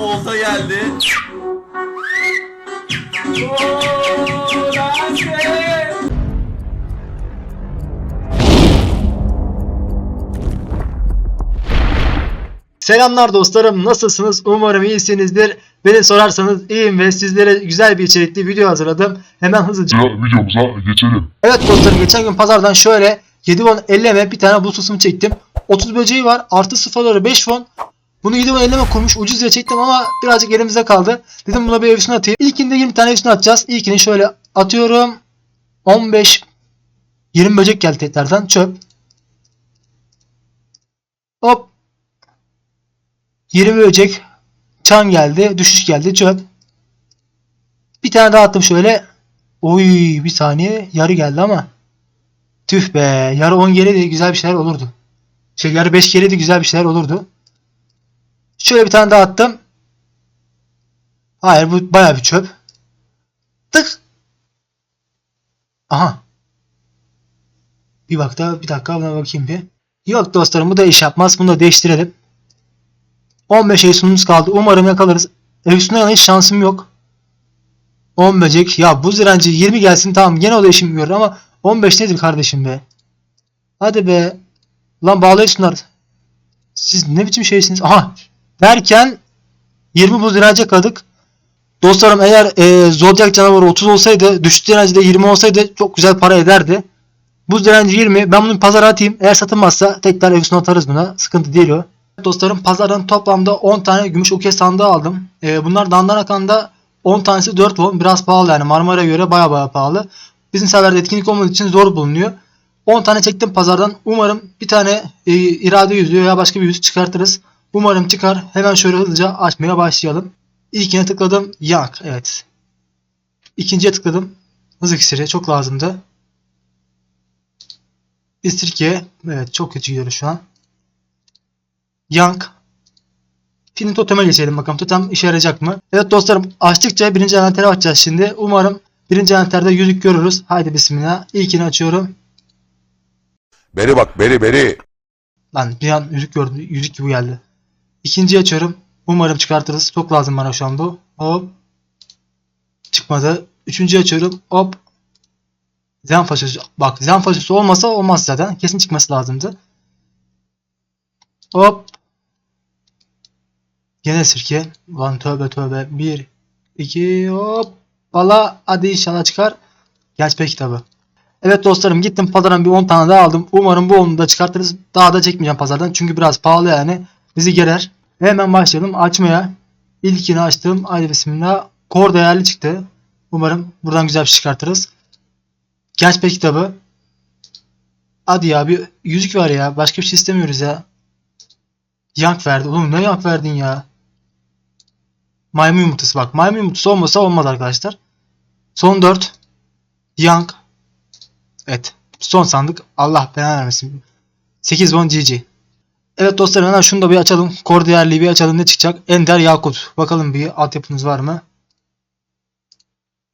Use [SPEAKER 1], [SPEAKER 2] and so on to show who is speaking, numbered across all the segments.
[SPEAKER 1] Olta geldi.
[SPEAKER 2] Selamlar dostlarım nasılsınız umarım iyisinizdir. Beni sorarsanız iyiyim ve sizlere güzel bir içerikli video hazırladım. Hemen hızlıca.
[SPEAKER 3] Ya videomuza geçelim.
[SPEAKER 2] Evet dostlarım geçen gün pazardan şöyle 7 won elleme bir tane ısımı çektim. 30 böceği var artı sıfırları 5 won. Bunu 7 won elleme kurmuş ucuz diye çektim ama birazcık elimizde kaldı. Dedim buna bir evsini atayım. İlkinde 20 tane evsini atacağız. İlkini şöyle atıyorum. 15 20 böcek geldi tekrardan çöp. Hop 20 böcek çan geldi. Düşüş geldi. Çöp. Bir tane daha attım şöyle. Oy bir saniye. Yarı geldi ama. Tüh be. Yarı 10 geliydi güzel bir şeyler olurdu. Şey yarı 5 geliydi güzel bir şeyler olurdu. Şöyle bir tane daha attım. Hayır bu baya bir çöp. Tık. Aha. Bir bak da bir dakika buna bakayım bir. Yok dostlarım bu da iş yapmaz. Bunu da değiştirelim. 15 Esun'umuz kaldı. Umarım yakalarız. Esun'a hiç şansım yok. 10 böcek. Ya buz direnci 20 gelsin tamam. Gene o da işimi görür ama 15 nedir kardeşim be? Hadi be. Lan bağlayışınlar. Siz ne biçim şeysiniz? Aha. Derken 20 buz direnci yakaladık. Dostlarım eğer e, Zodiac canavarı 30 olsaydı, düşük direnci de 20 olsaydı çok güzel para ederdi. Buz direnci 20. Ben bunu pazara atayım. Eğer satılmazsa tekrar Esun'a atarız buna. Sıkıntı değil o. Dostlarım pazardan toplamda 10 tane gümüş okey sandığı aldım. Ee, bunlar dandan akanda 10 tanesi 4 won. Biraz pahalı yani Marmara'ya göre baya baya pahalı. Bizim serverde etkinlik olmadığı için zor bulunuyor. 10 tane çektim pazardan. Umarım bir tane e, irade yüzüğü veya başka bir yüzük çıkartırız. Umarım çıkar. Hemen şöyle hızlıca açmaya başlayalım. İlkine tıkladım. Yak. Evet. İkinciye tıkladım. Hız iksiri. Çok lazımdı. İstirke. Evet çok kötü gidiyoruz şu an. Yank. Şimdi toteme geçelim bakalım. Totem işe yarayacak mı? Evet dostlarım açtıkça birinci envantere bakacağız şimdi. Umarım birinci envanterde yüzük görürüz. Haydi bismillah. İlkini açıyorum.
[SPEAKER 4] Beri bak beri beri.
[SPEAKER 2] Lan bir an yüzük gördüm. Yüzük gibi geldi. İkinciyi açıyorum. Umarım çıkartırız. Çok lazım bana şu an bu. Hop. Çıkmadı. Üçüncüyü açıyorum. Hop. Zen faşosu. Bak zen faşosu olmasa olmaz zaten. Kesin çıkması lazımdı. Hop. Gene sirke. Lan tövbe tövbe. Bir, iki, hop. Valla hadi inşallah çıkar. Gerçek kitabı. Evet dostlarım gittim pazardan bir 10 tane daha aldım. Umarım bu 10'u da çıkartırız. Daha da çekmeyeceğim pazardan. Çünkü biraz pahalı yani. Bizi gerer. Hemen başlayalım açmaya. İlkini açtım. Haydi bismillah. Kor değerli çıktı. Umarım buradan güzel bir şey çıkartırız. Gerçek kitabı. Hadi ya bir yüzük var ya. Başka bir şey istemiyoruz ya. Yank verdi. Oğlum ne yank verdin ya? Maymun yumurtası bak. Maymun yumurtası olmasa olmaz arkadaşlar. Son 4. Yank. Evet. Son sandık. Allah belanı vermesin. 8 won GG. Evet dostlarım hemen şunu da bir açalım. Kor değerliği bir açalım. Ne çıkacak? Ender Yakut. Bakalım bir altyapınız var mı?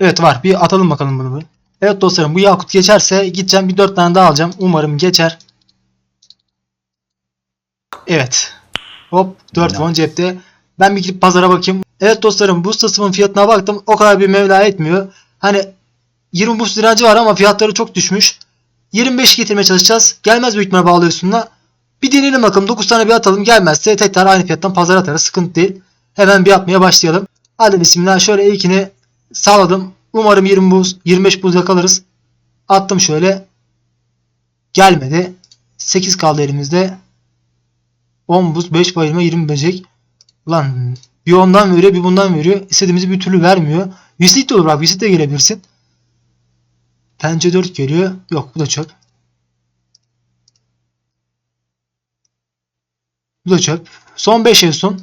[SPEAKER 2] Evet var. Bir atalım bakalım bunu bir. Evet dostlarım bu Yakut geçerse gideceğim bir 4 tane daha alacağım. Umarım geçer. Evet. Hop 4 won cepte. Ben bir gidip pazara bakayım. Evet dostlarım bu stasımın fiyatına baktım. O kadar bir mevla etmiyor. Hani 20 boost direnci var ama fiyatları çok düşmüş. 25 getirmeye çalışacağız. Gelmez büyük ihtimalle bağlıyorsunla. Bir deneyelim bakalım. 9 tane bir atalım. Gelmezse tekrar aynı fiyattan pazara atarız. Sıkıntı değil. Hemen bir atmaya başlayalım. Hadi bismillah. Şöyle ilkini sağladım. Umarım 20 buz, 25 buz yakalarız. Attım şöyle. Gelmedi. 8 kaldı elimizde. 10 buz, 5 bayılma, 20 böcek. Ulan bir ondan veriyor bir bundan veriyor. İstediğimizi bir türlü vermiyor. Visit de olur bak. Visit de gelebilirsin. Pence 4 geliyor. Yok bu da çöp. Bu da çöp. Son 5 en son.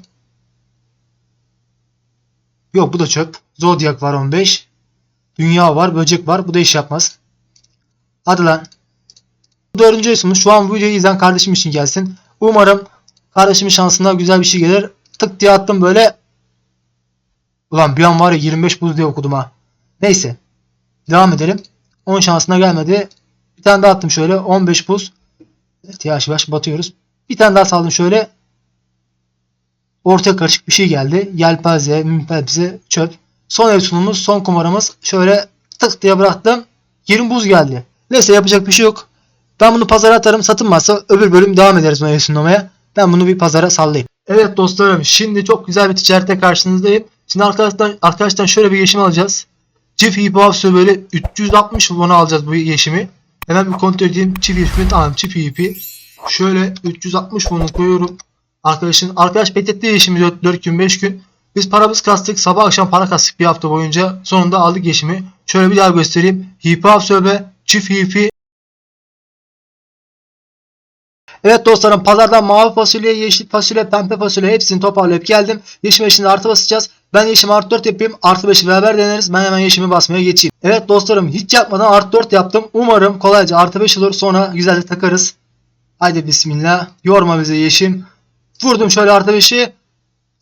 [SPEAKER 2] Yok bu da çöp. Zodiac var 15. Dünya var. Böcek var. Bu da iş yapmaz. Hadi lan. Bu dördüncü esimiz. Şu an bu videoyu izleyen kardeşim için gelsin. Umarım kardeşimin şansına güzel bir şey gelir. Tık diye attım böyle. Ulan bir an var ya 25 buz diye okudum ha. Neyse. Devam edelim. 10 şansına gelmedi. Bir tane daha attım şöyle. 15 buz. Evet yavaş yavaş batıyoruz. Bir tane daha saldım şöyle. ortaya karışık bir şey geldi. Yelpaze, münpelze, çöp. Son ev sunumumuz, son kumaramız. Şöyle tık diye bıraktım. 20 buz geldi. Neyse yapacak bir şey yok. Ben bunu pazara atarım. Satılmazsa öbür bölüm devam ederiz sunumaya. Ben bunu bir pazara sallayayım. Evet dostlarım şimdi çok güzel bir ticarete karşınızdayım. Şimdi arkadaşlar, arkadaşlar şöyle bir yeşim alacağız. Çift hip hop böyle 360 won alacağız bu yeşimi. Hemen bir kontrol edeyim. Çift hip'i tamam çift hip'i. Şöyle 360 won'u koyuyorum. Arkadaşın arkadaş bekletti yeşimi 4, 4 gün 5 gün. Biz paramız kastık. Sabah akşam para kastık bir hafta boyunca. Sonunda aldık yeşimi. Şöyle bir daha göstereyim. Hip hop söbe, çift hip'i. Evet dostlarım pazardan mavi fasulye, yeşil fasulye, pembe fasulye hepsini toparlayıp geldim. Yeşim eşinde artı basacağız. Ben yeşimi artı 4 yapayım. Artı 5'i beraber deneriz. Ben hemen yeşimi basmaya geçeyim. Evet dostlarım hiç yapmadan artı 4 yaptım. Umarım kolayca artı 5 olur. Sonra güzelce takarız. Haydi bismillah. Yorma bizi yeşim. Vurdum şöyle artı 5'i.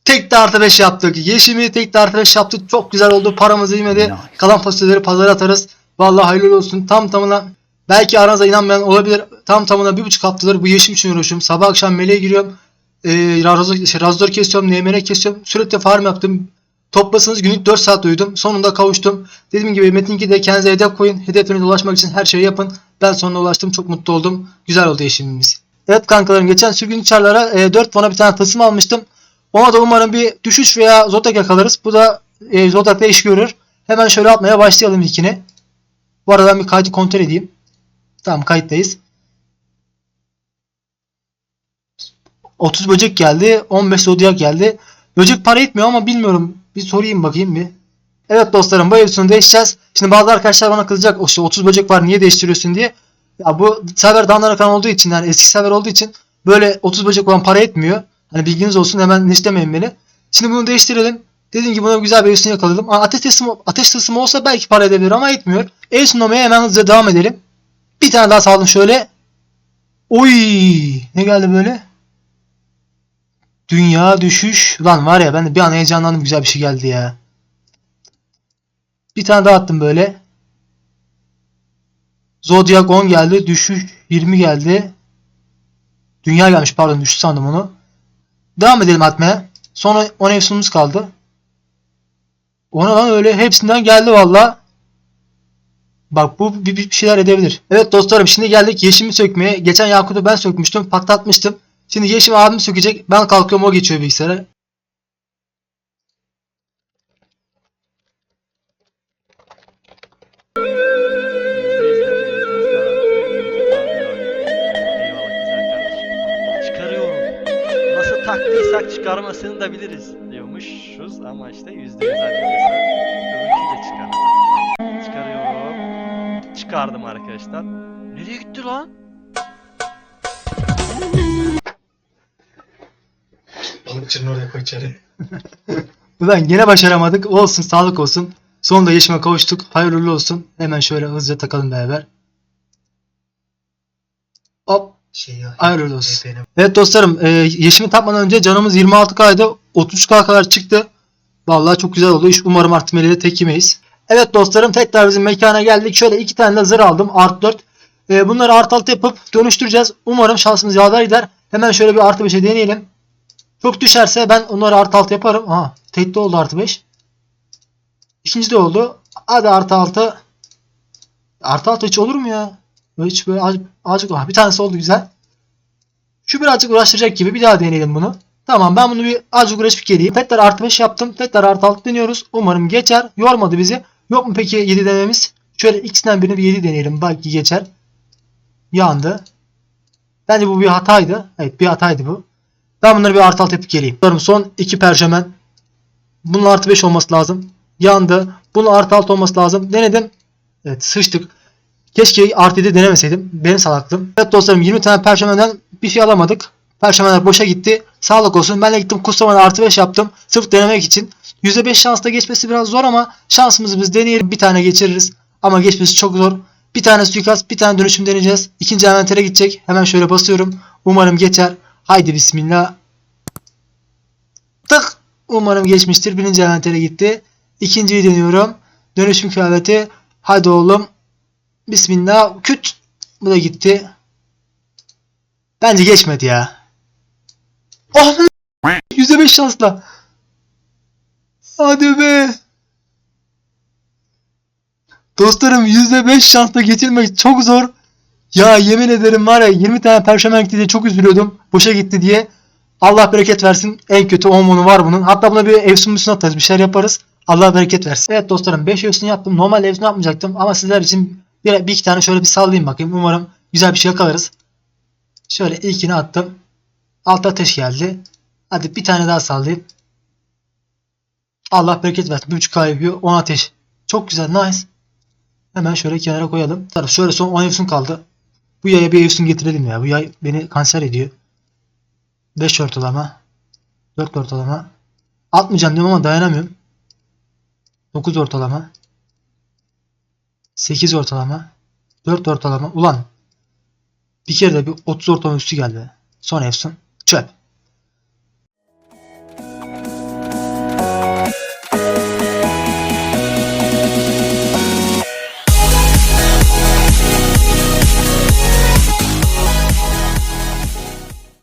[SPEAKER 2] Tek de artı 5 yaptık. Yeşimi tek de artı 5 yaptık. Çok güzel oldu. Paramızı yemedi. Kalan fasulyeleri pazara atarız. Vallahi hayırlı olsun. Tam tamına belki aranızda inanmayan olabilir. Tam tamına bir buçuk haftadır bu yeşim için uğraşıyorum. Sabah akşam meleğe giriyorum. Ee, razor, şey, razor kesiyorum. NMR kesiyorum. Sürekli farm yaptım. Toplasanız günlük 4 saat uyudum. Sonunda kavuştum. Dediğim gibi Metin 2'de kendinize hedef koyun. Hedeflerinize ulaşmak için her şeyi yapın. Ben sonuna ulaştım. Çok mutlu oldum. Güzel oldu yeşimimiz. Evet kankalarım geçen sürgün çarlara e, 4 fona bir tane tılsım almıştım. Ona da umarım bir düşüş veya zotak yakalarız. Bu da e, zotakla iş görür. Hemen şöyle atmaya başlayalım ilkini. Bu arada bir kaydı kontrol edeyim. Tamam kayıttayız. 30 böcek geldi. 15 zodyak geldi. Böcek para etmiyor ama bilmiyorum. Bir sorayım bakayım bir. Evet dostlarım bu evsunu değişeceğiz. Şimdi bazı arkadaşlar bana kızacak. "O İşte 30 böcek var niye değiştiriyorsun diye. Ya bu server Danlarakan olduğu için yani eski server olduğu için böyle 30 böcek olan para etmiyor. Hani bilginiz olsun hemen istemeyin beni. Şimdi bunu değiştirelim. Dediğim gibi buna güzel bir evsini yakaladım. Ateş tılsımı, ateş tılsımı olsa belki para edebilir ama etmiyor. Evsini olmaya hemen hızlıca devam edelim. Bir tane daha saldım şöyle. Oy ne geldi böyle? Dünya düşüş. Lan var ya ben de bir an heyecanlandım güzel bir şey geldi ya. Bir tane daha attım böyle. Zodiac 10 geldi. Düşüş 20 geldi. Dünya gelmiş pardon düşüş sandım onu. Devam edelim atmaya. Sonra 10 efsunumuz kaldı. Ona lan öyle hepsinden geldi valla. Bak bu bir, bir şeyler edebilir. Evet dostlarım şimdi geldik yeşimi sökmeye. Geçen Yakut'u ben sökmüştüm. Patlatmıştım. Şimdi yeşim abim sökecek. Ben kalkıyorum o geçiyor bilgisayara.
[SPEAKER 1] Taktıysak çıkarmasını da biliriz diyormuşuz ama işte yüzde yüz arkadaşlar. Öbürküyle çıkardım. Çıkarıyorum. Çıkardım arkadaşlar. Nereye gitti lan?
[SPEAKER 2] Balıkçının oraya koy içeri. Ulan gene başaramadık. Olsun sağlık olsun. Sonunda yeşime kavuştuk. Hayırlı olsun. Hemen şöyle hızlıca takalım beraber. Hop. Hayırlı olsun. Evet dostlarım e, yeşimi tapmadan önce canımız 26K'ydı. 33K kadar çıktı. Vallahi çok güzel oldu. İş umarım artık meleğe tek yemeyiz. Evet dostlarım tekrar bizim mekana geldik. Şöyle iki tane de zırh aldım. Art 4. E, bunları art 6 yapıp dönüştüreceğiz. Umarım şansımız yaver gider. Hemen şöyle bir artı 5'e deneyelim. Çok düşerse ben onları artı 6 yaparım. Aha tek de oldu artı 5. İkinci de oldu. Hadi artı 6. Artı 6 hiç olur mu ya? Böyle hiç böyle azıcık, ah, bir tanesi oldu güzel. Şu birazcık uğraştıracak gibi bir daha deneyelim bunu. Tamam ben bunu bir azıcık uğraşıp geleyim. Tekrar artı 5 yaptım. Tekrar artı 6 deniyoruz. Umarım geçer. Yormadı bizi. Yok mu peki 7 denememiz? Şöyle ikisinden birini bir 7 deneyelim. Belki geçer. Yandı. Bence bu bir hataydı. Evet bir hataydı bu. Ben bunları bir artı alt yapıp geleyim. Son iki perşemen. Bunun artı 5 olması lazım. Yandı. Bunun artı 6 olması lazım. Denedim. Evet sıçtık. Keşke artı 7 denemeseydim. Benim salaklığım. Evet dostlarım 20 tane perşemenden bir şey alamadık. Perşemenler boşa gitti. Sağlık olsun. Ben de gittim kuslamadan artı 5 yaptım. Sırf denemek için. %5 şansla geçmesi biraz zor ama şansımızı biz deneyelim. Bir tane geçiririz. Ama geçmesi çok zor. Bir tane suikast, bir tane dönüşüm deneyeceğiz. İkinci envantere gidecek. Hemen şöyle basıyorum. Umarım geçer. Haydi bismillah. Tık. Umarım geçmiştir. Birinci envantere gitti. İkinciyi deniyorum. Dönüşüm kıyafeti. Haydi oğlum. Bismillah. Küt. Bu da gitti. Bence geçmedi ya. Oh! %5 şansla. Hadi be. Dostlarım %5 şansla getirmek çok zor. Ya yemin ederim var ya 20 tane perşembe gitti diye çok üzülüyordum. Boşa gitti diye. Allah bereket versin. En kötü 10 bunu var bunun. Hatta buna bir Efsun müsün atarız. Bir şeyler yaparız. Allah bereket versin. Evet dostlarım 5 Efsun yaptım. Normal Efsun yapmayacaktım. Ama sizler için bir, bir iki tane şöyle bir sallayayım bakayım. Umarım güzel bir şey yakalarız. Şöyle ilkini attım. Alt ateş geldi. Hadi bir tane daha sallayayım. Allah bereket versin. 1.5K yapıyor. 10 ateş. Çok güzel. Nice. Hemen şöyle kenara koyalım. Tabii şöyle son 10 Efsun kaldı. Bu yaya bir Efsun getirelim ya. Bu yay beni kanser ediyor. 5 ortalama. 4 ortalama. Atmayacağım diyorum ama dayanamıyorum. 9 ortalama. 8 ortalama. 4 ortalama. Ulan. Bir kere de bir 30 ortalama üstü geldi. Son Efsun. Çöp.